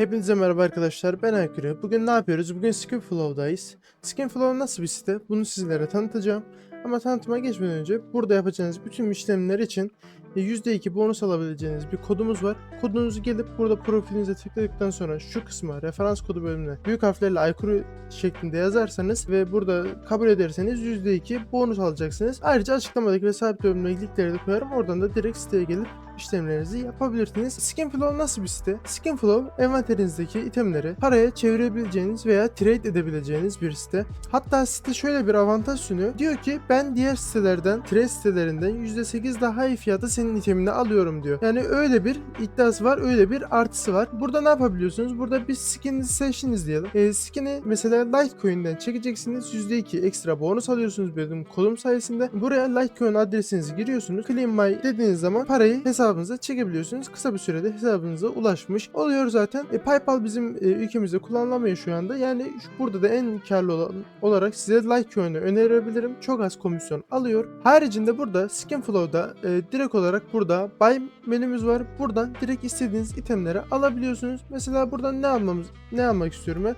Hepinize merhaba arkadaşlar ben Aykırı. Bugün ne yapıyoruz? Bugün Skinflow'dayız. Skinflow nasıl bir site? Bunu sizlere tanıtacağım. Ama tanıtıma geçmeden önce burada yapacağınız bütün işlemler için e, %2 bonus alabileceğiniz bir kodumuz var. Kodunuzu gelip burada profilinize tıkladıktan sonra şu kısma referans kodu bölümüne büyük harflerle Aykırı şeklinde yazarsanız ve burada kabul ederseniz %2 bonus alacaksınız. Ayrıca açıklamadaki ve sabit bölümüne linkleri de koyarım. Oradan da direkt siteye gelip işlemlerinizi yapabilirsiniz. Skinflow nasıl bir site? Skinflow envanterinizdeki itemleri paraya çevirebileceğiniz veya trade edebileceğiniz bir site. Hatta site şöyle bir avantaj sunuyor. Diyor ki ben diğer sitelerden, trade sitelerinden %8 daha iyi fiyata senin itemini alıyorum diyor. Yani öyle bir iddiası var, öyle bir artısı var. Burada ne yapabiliyorsunuz? Burada bir skininizi seçtiniz diyelim. E, skin'i mesela Litecoin'den çekeceksiniz. %2 ekstra bonus alıyorsunuz benim kodum sayesinde. Buraya Litecoin adresinizi giriyorsunuz. Claim My dediğiniz zaman parayı hesabınıza çekebiliyorsunuz. Kısa bir sürede hesabınıza ulaşmış oluyor zaten. E, PayPal bizim e, ülkemizde kullanılamıyor şu anda. Yani burada da en karlı olan olarak size Litecoin'i önerebilirim. Çok az komisyon alıyor. Haricinde burada Skinflow'da e, direkt olarak burada Buy menümüz var. Buradan direkt istediğiniz itemleri alabiliyorsunuz. Mesela buradan ne almamız ne almak istiyorum ben?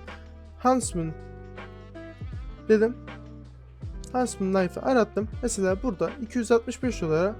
Huntsman dedim. Huntsman Knife'ı arattım. Mesela burada 265 dolara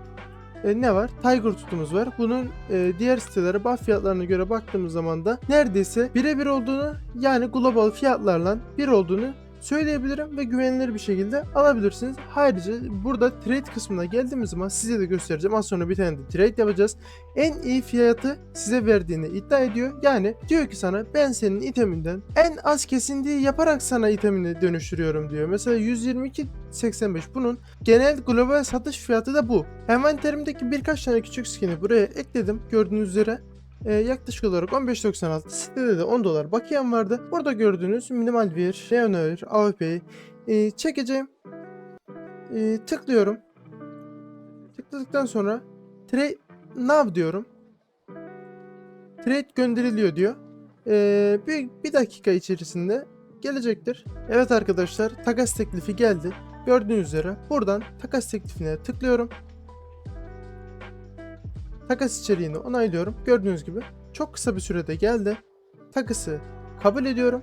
e, ne var? Tiger tutumuz var. Bunun e, diğer sitelere buff fiyatlarına göre baktığımız zaman da neredeyse birebir olduğunu yani global fiyatlarla bir olduğunu söyleyebilirim ve güvenilir bir şekilde alabilirsiniz. Ayrıca burada trade kısmına geldiğimiz zaman size de göstereceğim. Az sonra bir tane de trade yapacağız. En iyi fiyatı size verdiğini iddia ediyor. Yani diyor ki sana ben senin iteminden en az kesintiyi yaparak sana itemini dönüştürüyorum diyor. Mesela 122.85 bunun genel global satış fiyatı da bu. Envanterimdeki birkaç tane küçük skin'i buraya ekledim gördüğünüz üzere. Ee, yaklaşık olarak 15.96 sitede de 10 dolar bakiyem vardı. Burada gördüğünüz minimal bir Leonor AWP'yi e, çekeceğim. E, tıklıyorum. Tıkladıktan sonra trade now diyorum. Trade gönderiliyor diyor. E, bir, bir dakika içerisinde gelecektir. Evet arkadaşlar takas teklifi geldi. Gördüğünüz üzere buradan takas teklifine tıklıyorum. Takas içeriğini onaylıyorum. Gördüğünüz gibi çok kısa bir sürede geldi. Takası kabul ediyorum.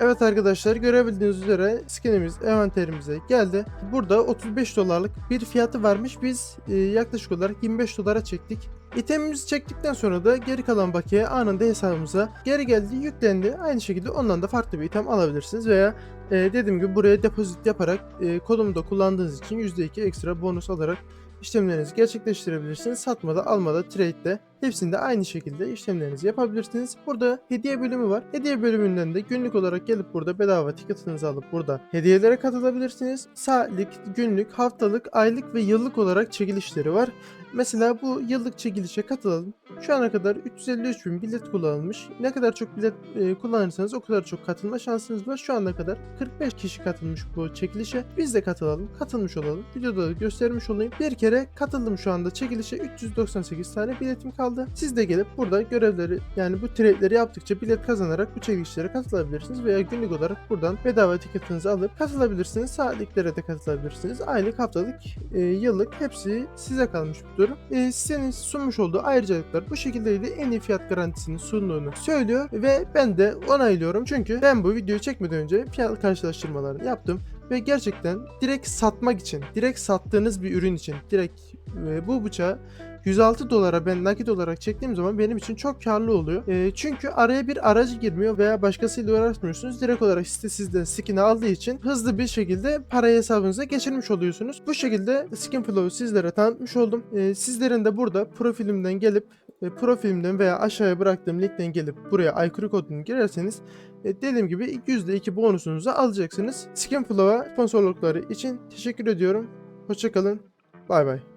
Evet arkadaşlar görebildiğiniz üzere skinimiz envanterimize geldi. Burada 35 dolarlık bir fiyatı varmış. Biz e, yaklaşık olarak 25 dolara çektik. İtemimizi çektikten sonra da geri kalan bakiye anında hesabımıza geri geldi, yüklendi. Aynı şekilde ondan da farklı bir item alabilirsiniz veya e, dediğim gibi buraya depozit yaparak e, kodumu da kullandığınız için %2 ekstra bonus alarak işlemlerinizi gerçekleştirebilirsiniz. Satmada, almada, trade'de hepsinde aynı şekilde işlemlerinizi yapabilirsiniz. Burada hediye bölümü var. Hediye bölümünden de günlük olarak gelip burada bedava ticket'ınızı alıp burada hediyelere katılabilirsiniz. Saatlik, günlük, haftalık, aylık ve yıllık olarak çekilişleri var. Mesela bu yıllık çekilişe katılalım. Şu ana kadar 353 bin bilet kullanılmış. Ne kadar çok bilet e, kullanırsanız o kadar çok katılma şansınız var. Şu ana kadar 45 kişi katılmış bu çekilişe. Biz de katılalım, katılmış olalım. Videoda da göstermiş olayım. Bir kere katıldım şu anda çekilişe 398 tane biletim kaldı. Siz de gelip burada görevleri yani bu trade'leri yaptıkça bilet kazanarak bu çekilişlere katılabilirsiniz veya günlük olarak buradan bedava tiketinizi alıp katılabilirsiniz. Saatliklere de katılabilirsiniz. Aylık, haftalık, e, yıllık hepsi size kalmış bir durum. E, sitenin sunmuş olduğu ayrıcalıklar bu şekildeydi. En iyi fiyat garantisini sunduğunu söylüyor ve ben de onaylıyorum. Çünkü ben bu videoyu çekmeden önce fiyat karşılaştırmalarını yaptım ve gerçekten direkt satmak için, direkt sattığınız bir ürün için, direkt e, bu bıçağı 106 dolara ben nakit olarak çektiğim zaman benim için çok karlı oluyor. E, çünkü araya bir aracı girmiyor veya başkasıyla uğraşmıyorsunuz. Direkt olarak site sizden skin'i aldığı için hızlı bir şekilde parayı hesabınıza geçirmiş oluyorsunuz. Bu şekilde Skinflow'u sizlere tanıtmış oldum. E, sizlerin de burada profilimden gelip e, profilimden veya aşağıya bıraktığım linkten gelip buraya aykırı kodunu girerseniz e, dediğim gibi %2 bonusunuzu alacaksınız. Skinflow'a sponsorlukları için teşekkür ediyorum. Hoşçakalın. Bay bay.